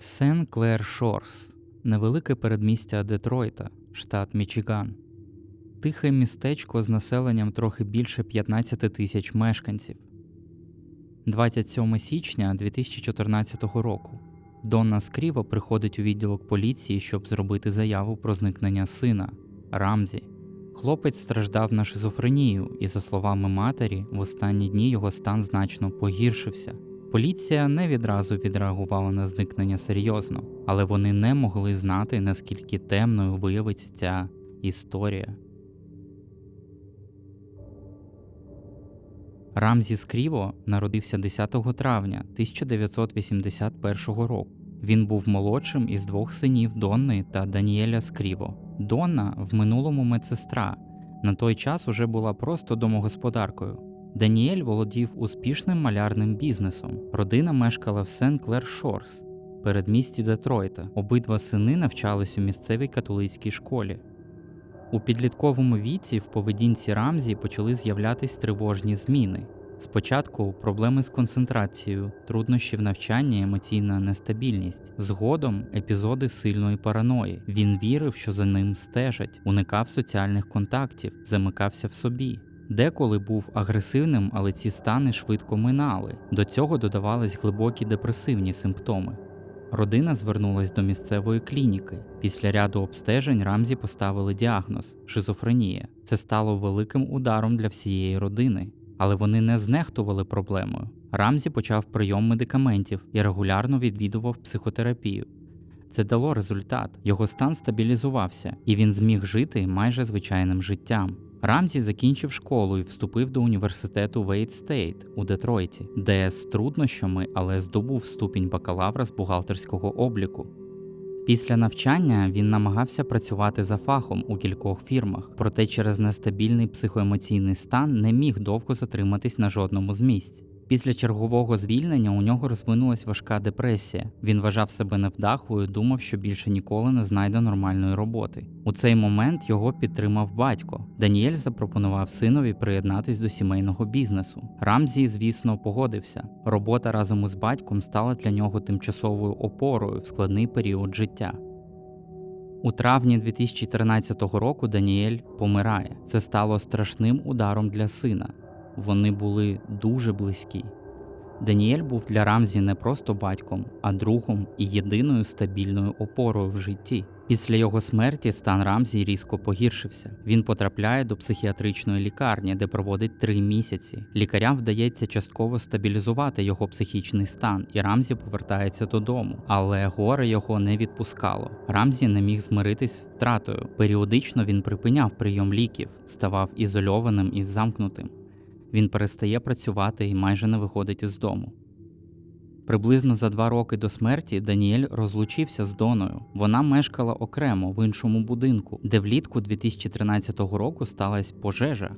Сен Клер Шорс невелике передмістя Детройта, штат Мічиган. Тихе містечко з населенням трохи більше 15 тисяч мешканців. 27 січня 2014 року Донна Скріво приходить у відділок поліції, щоб зробити заяву про зникнення сина Рамзі. Хлопець страждав на шизофренію, і, за словами матері, в останні дні його стан значно погіршився. Поліція не відразу відреагувала на зникнення серйозно, але вони не могли знати, наскільки темною виявиться ця історія. Рамзі Скріво народився 10 травня 1981 року. Він був молодшим із двох синів Донни та Даніеля Скріво. Донна в минулому медсестра. На той час уже була просто домогосподаркою. Даніель володів успішним малярним бізнесом. Родина мешкала в Сен Клер Шорс, передмісті Детройта. Обидва сини навчались у місцевій католицькій школі. У підлітковому віці в поведінці Рамзі почали з'являтись тривожні зміни. Спочатку проблеми з концентрацією, труднощі в навчанні, емоційна нестабільність. Згодом епізоди сильної параної. Він вірив, що за ним стежать, уникав соціальних контактів, замикався в собі. Деколи був агресивним, але ці стани швидко минали. До цього додавались глибокі депресивні симптоми. Родина звернулась до місцевої клініки. Після ряду обстежень Рамзі поставили діагноз шизофренія. Це стало великим ударом для всієї родини, але вони не знехтували проблемою. Рамзі почав прийом медикаментів і регулярно відвідував психотерапію. Це дало результат. Його стан стабілізувався, і він зміг жити майже звичайним життям. Рамзі закінчив школу і вступив до університету Вейт Стейт у Детройті, де з труднощами, але здобув ступінь бакалавра з бухгалтерського обліку. Після навчання він намагався працювати за фахом у кількох фірмах, проте через нестабільний психоемоційний стан не міг довго затриматись на жодному з місць. Після чергового звільнення у нього розвинулась важка депресія. Він вважав себе невдахою, думав, що більше ніколи не знайде нормальної роботи. У цей момент його підтримав батько. Даніель запропонував синові приєднатись до сімейного бізнесу. Рамзі, звісно, погодився. Робота разом із батьком стала для нього тимчасовою опорою в складний період життя. У травні 2013 року Даніель помирає. Це стало страшним ударом для сина. Вони були дуже близькі. Даніель був для Рамзі не просто батьком, а другом і єдиною стабільною опорою в житті. Після його смерті стан Рамзі різко погіршився. Він потрапляє до психіатричної лікарні, де проводить три місяці. Лікарям вдається частково стабілізувати його психічний стан, і Рамзі повертається додому. Але горе його не відпускало. Рамзі не міг змиритись з втратою. Періодично він припиняв прийом ліків, ставав ізольованим і замкнутим. Він перестає працювати і майже не виходить із дому. Приблизно за два роки до смерті Даніель розлучився з Доною. Вона мешкала окремо в іншому будинку, де влітку 2013 року сталася пожежа.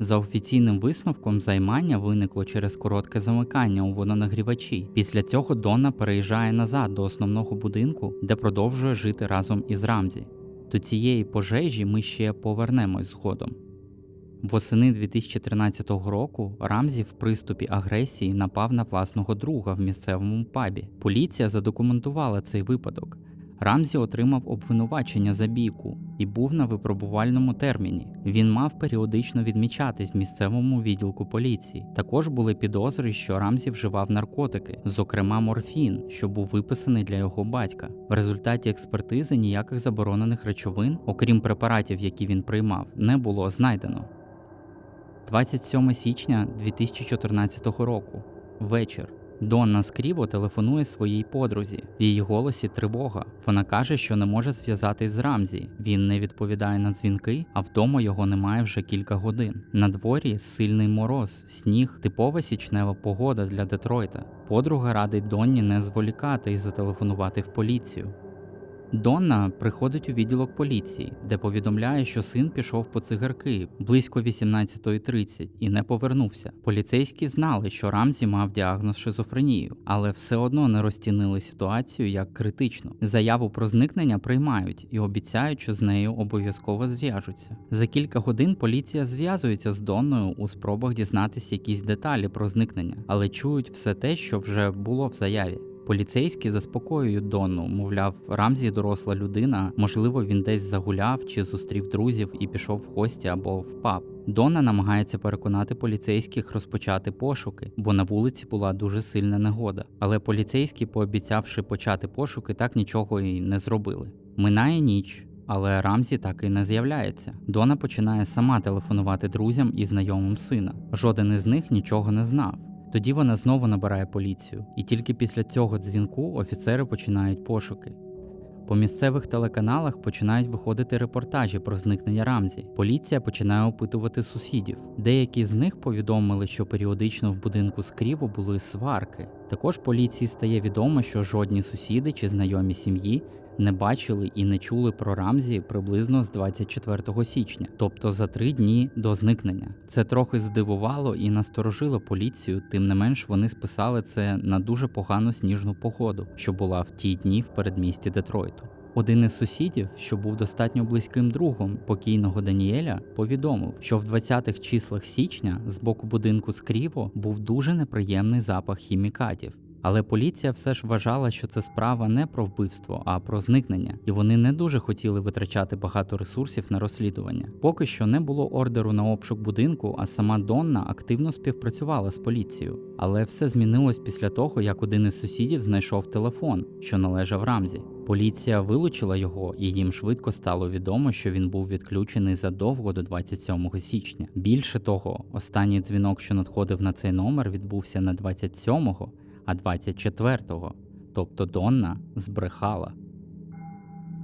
За офіційним висновком займання виникло через коротке замикання у водонагрівачі. Після цього Дона переїжджає назад до основного будинку, де продовжує жити разом із Рамзі. До цієї пожежі ми ще повернемось згодом. Восени 2013 року Рамзі в приступі агресії напав на власного друга в місцевому пабі. Поліція задокументувала цей випадок. Рамзі отримав обвинувачення за бійку і був на випробувальному терміні. Він мав періодично відмічатись в місцевому відділку поліції. Також були підозри, що Рамзі вживав наркотики, зокрема морфін, що був виписаний для його батька. В результаті експертизи ніяких заборонених речовин, окрім препаратів, які він приймав, не було знайдено. 27 січня 2014 року. Вечір. Донна Скріво телефонує своїй подрузі. В її голосі тривога. Вона каже, що не може зв'язатись з Рамзі. Він не відповідає на дзвінки, а вдома його немає вже кілька годин. На дворі сильний мороз, сніг, типова січнева погода для Детройта. Подруга радить Донні не зволікати і зателефонувати в поліцію. Донна приходить у відділок поліції, де повідомляє, що син пішов по цигарки близько 18.30 і не повернувся. Поліцейські знали, що Рамзі мав діагноз шизофренію, але все одно не розцінили ситуацію як критичну. Заяву про зникнення приймають і обіцяють, що з нею обов'язково зв'яжуться. За кілька годин поліція зв'язується з Донною у спробах дізнатися якісь деталі про зникнення, але чують все те, що вже було в заяві. Поліцейські заспокоюють Донну, мовляв, Рамзі доросла людина, можливо, він десь загуляв чи зустрів друзів і пішов в гості або в паб. Донна намагається переконати поліцейських розпочати пошуки, бо на вулиці була дуже сильна негода. Але поліцейські, пообіцявши почати пошуки, так нічого і не зробили. Минає ніч. Але Рамзі так і не з'являється. Дона починає сама телефонувати друзям і знайомим сина. Жоден із них нічого не знав. Тоді вона знову набирає поліцію, і тільки після цього дзвінку офіцери починають пошуки. По місцевих телеканалах починають виходити репортажі про зникнення Рамзі. Поліція починає опитувати сусідів. Деякі з них повідомили, що періодично в будинку Скріво були сварки. Також поліції стає відомо, що жодні сусіди чи знайомі сім'ї не бачили і не чули про Рамзі приблизно з 24 січня, тобто за три дні до зникнення. Це трохи здивувало і насторожило поліцію, тим не менш вони списали це на дуже погану сніжну погоду, що була в ті дні в передмісті Детройту. Один із сусідів, що був достатньо близьким другом покійного Даніеля, повідомив, що в 20-х числах січня з боку будинку Скріво був дуже неприємний запах хімікатів. Але поліція все ж вважала, що це справа не про вбивство, а про зникнення, і вони не дуже хотіли витрачати багато ресурсів на розслідування. Поки що не було ордеру на обшук будинку, а сама Донна активно співпрацювала з поліцією. Але все змінилось після того, як один із сусідів знайшов телефон, що належав Рамзі. Поліція вилучила його, і їм швидко стало відомо, що він був відключений задовго до 27 січня. Більше того, останній дзвінок, що надходив на цей номер, відбувся не 27-го, а 24-го, тобто Донна збрехала.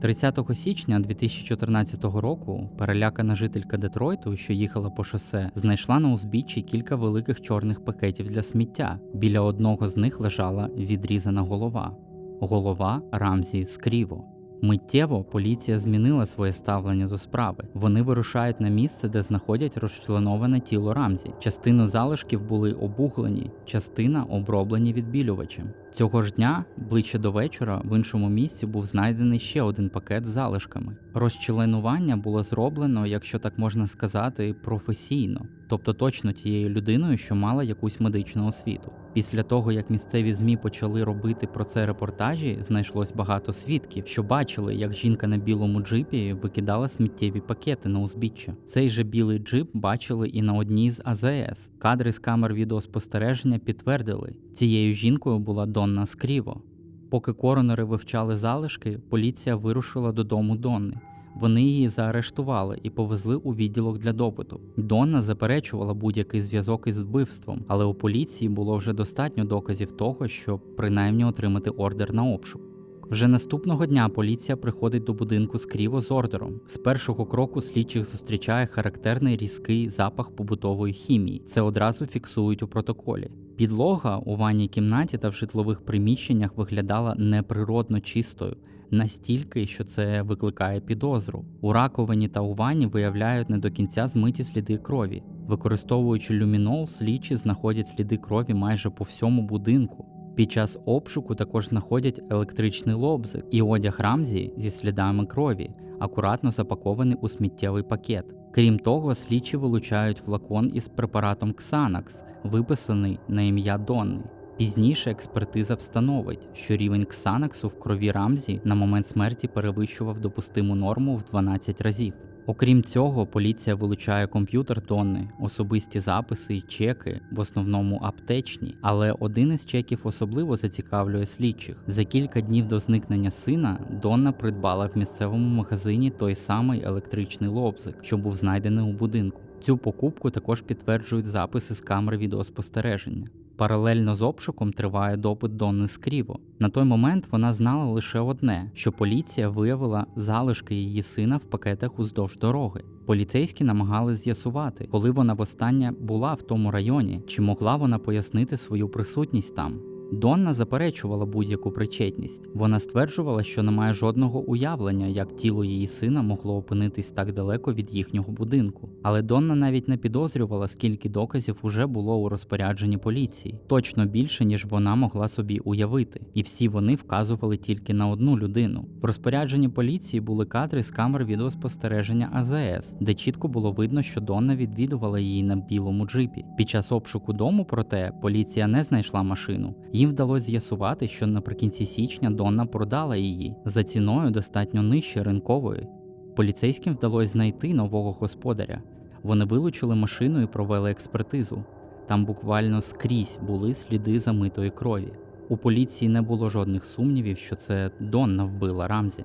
30 січня 2014 року перелякана жителька Детройту, що їхала по шосе, знайшла на узбіччі кілька великих чорних пакетів для сміття. Біля одного з них лежала відрізана голова. Голова Рамзі Скріво. Миттєво поліція змінила своє ставлення до справи. Вони вирушають на місце, де знаходять розчленоване тіло Рамзі. Частину залишків були обуглені, частина оброблені відбілювачем. Цього ж дня, ближче до вечора, в іншому місці був знайдений ще один пакет з залишками. Розчленування було зроблено, якщо так можна сказати, професійно, тобто точно тією людиною, що мала якусь медичну освіту. Після того, як місцеві змі почали робити про це репортажі, знайшлось багато свідків, що бачили, як жінка на білому джипі викидала сміттєві пакети на узбіччя. Цей же білий джип бачили і на одній з АЗС. Кадри з камер відеоспостереження підтвердили, цією жінкою була Донна Скріво. Поки коронери вивчали залишки, поліція вирушила додому Донни. Вони її заарештували і повезли у відділок для допиту. Донна заперечувала будь-який зв'язок із вбивством, але у поліції було вже достатньо доказів того, щоб принаймні отримати ордер на обшук. Вже наступного дня поліція приходить до будинку з Кріво з ордером. З першого кроку слідчих зустрічає характерний різкий запах побутової хімії. Це одразу фіксують у протоколі. Підлога у ванній кімнаті та в житлових приміщеннях виглядала неприродно чистою. Настільки, що це викликає підозру. У раковині та у ванні виявляють не до кінця змиті сліди крові. Використовуючи люмінол, слідчі знаходять сліди крові майже по всьому будинку. Під час обшуку також знаходять електричний лобзик і одяг Рамзі зі слідами крові, акуратно запакований у сміттєвий пакет. Крім того, слідчі вилучають флакон із препаратом Xanax, виписаний на ім'я Донни. Пізніше експертиза встановить, що рівень ксанаксу в крові Рамзі на момент смерті перевищував допустиму норму в 12 разів. Окрім цього, поліція вилучає комп'ютер Донни, особисті записи і чеки, в основному аптечні, але один із чеків особливо зацікавлює слідчих. За кілька днів до зникнення сина Донна придбала в місцевому магазині той самий електричний лобзик, що був знайдений у будинку. Цю покупку також підтверджують записи з камер відеоспостереження. Паралельно з обшуком триває допит Донни Скріво. На той момент вона знала лише одне: що поліція виявила залишки її сина в пакетах уздовж дороги. Поліцейські намагались з'ясувати, коли вона востаннє була в тому районі, чи могла вона пояснити свою присутність там. Донна заперечувала будь-яку причетність. Вона стверджувала, що не має жодного уявлення, як тіло її сина могло опинитись так далеко від їхнього будинку. Але Донна навіть не підозрювала, скільки доказів уже було у розпорядженні поліції, точно більше, ніж вона могла собі уявити, і всі вони вказували тільки на одну людину. В розпорядженні поліції були кадри з камер відеоспостереження АЗС, де чітко було видно, що Донна відвідувала її на білому джипі. Під час обшуку дому, проте поліція не знайшла машину. Їм вдалося з'ясувати, що наприкінці січня Донна продала її за ціною достатньо нижче ринкової. Поліцейським вдалося знайти нового господаря. Вони вилучили машину і провели експертизу. Там буквально скрізь були сліди замитої крові. У поліції не було жодних сумнівів, що це Донна вбила Рамзі.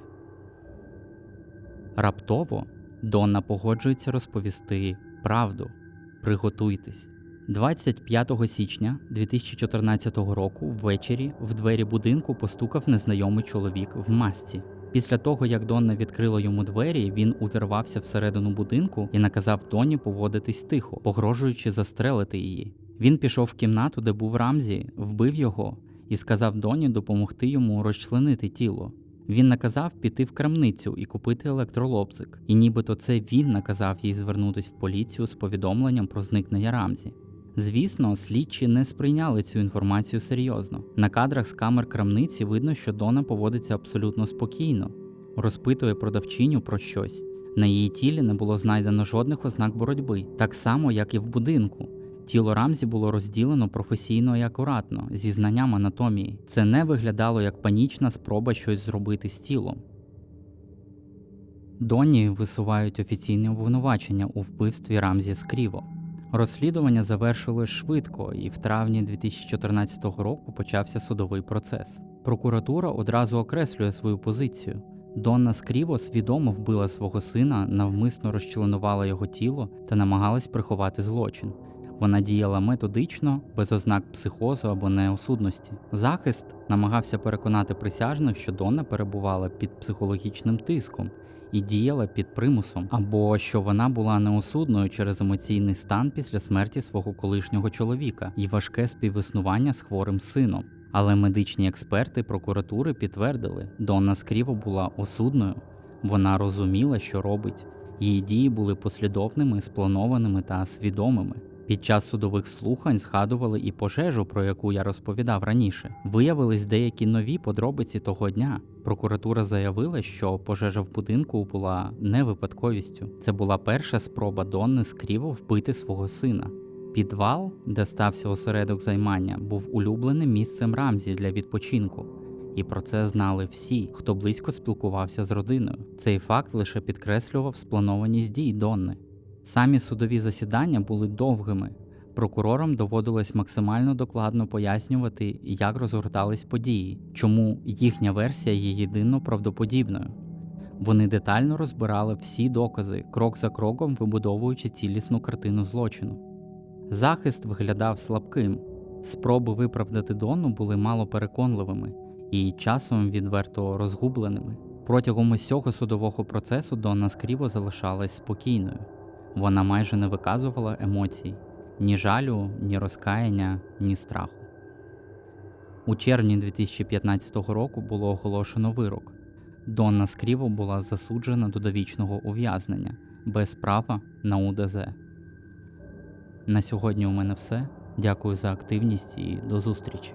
Раптово Донна погоджується розповісти правду. Приготуйтесь. 25 січня 2014 року ввечері в двері будинку постукав незнайомий чоловік в масці. Після того, як Донна відкрила йому двері, він увірвався всередину будинку і наказав Донні поводитись тихо, погрожуючи застрелити її. Він пішов в кімнату, де був Рамзі, вбив його і сказав Доні допомогти йому розчленити тіло. Він наказав піти в крамницю і купити електролобзик, і нібито це він наказав їй звернутися в поліцію з повідомленням про зникнення Рамзі. Звісно, слідчі не сприйняли цю інформацію серйозно. На кадрах з камер крамниці видно, що Дона поводиться абсолютно спокійно, розпитує продавчиню про щось. На її тілі не було знайдено жодних ознак боротьби, так само, як і в будинку. Тіло Рамзі було розділено професійно і акуратно, зі знанням анатомії. Це не виглядало як панічна спроба щось зробити з тілом. Донні висувають офіційне обвинувачення у вбивстві Рамзі Скріво. Розслідування завершилось швидко, і в травні 2014 року почався судовий процес. Прокуратура одразу окреслює свою позицію. Донна Скріво свідомо вбила свого сина, навмисно розчленувала його тіло та намагалась приховати злочин. Вона діяла методично, без ознак психозу або неосудності. Захист намагався переконати присяжних, що Донна перебувала під психологічним тиском і діяла під примусом, або що вона була неосудною через емоційний стан після смерті свого колишнього чоловіка і важке співіснування з хворим сином. Але медичні експерти прокуратури підтвердили, Донна Скріво була осудною. Вона розуміла, що робить. Її дії були послідовними, спланованими та свідомими. Під час судових слухань згадували і пожежу, про яку я розповідав раніше. Виявились деякі нові подробиці того дня. Прокуратура заявила, що пожежа в будинку була не випадковістю. Це була перша спроба Донни скріво вбити свого сина. Підвал, де стався осередок займання, був улюбленим місцем Рамзі для відпочинку. І про це знали всі, хто близько спілкувався з родиною. Цей факт лише підкреслював спланованість дій Донни. Самі судові засідання були довгими. Прокурорам доводилось максимально докладно пояснювати, як розгортались події, чому їхня версія є єдино правдоподібною. Вони детально розбирали всі докази, крок за кроком вибудовуючи цілісну картину злочину. Захист виглядав слабким, спроби виправдати Донну були мало переконливими і часом відверто розгубленими. Протягом усього судового процесу Донна скріво залишалась спокійною. Вона майже не виказувала емоцій ні жалю, ні розкаяння, ні страху. У червні 2015 року було оголошено вирок. Донна Скріво була засуджена до довічного ув'язнення без права на УДЗ. На сьогодні у мене все. Дякую за активність і до зустрічі.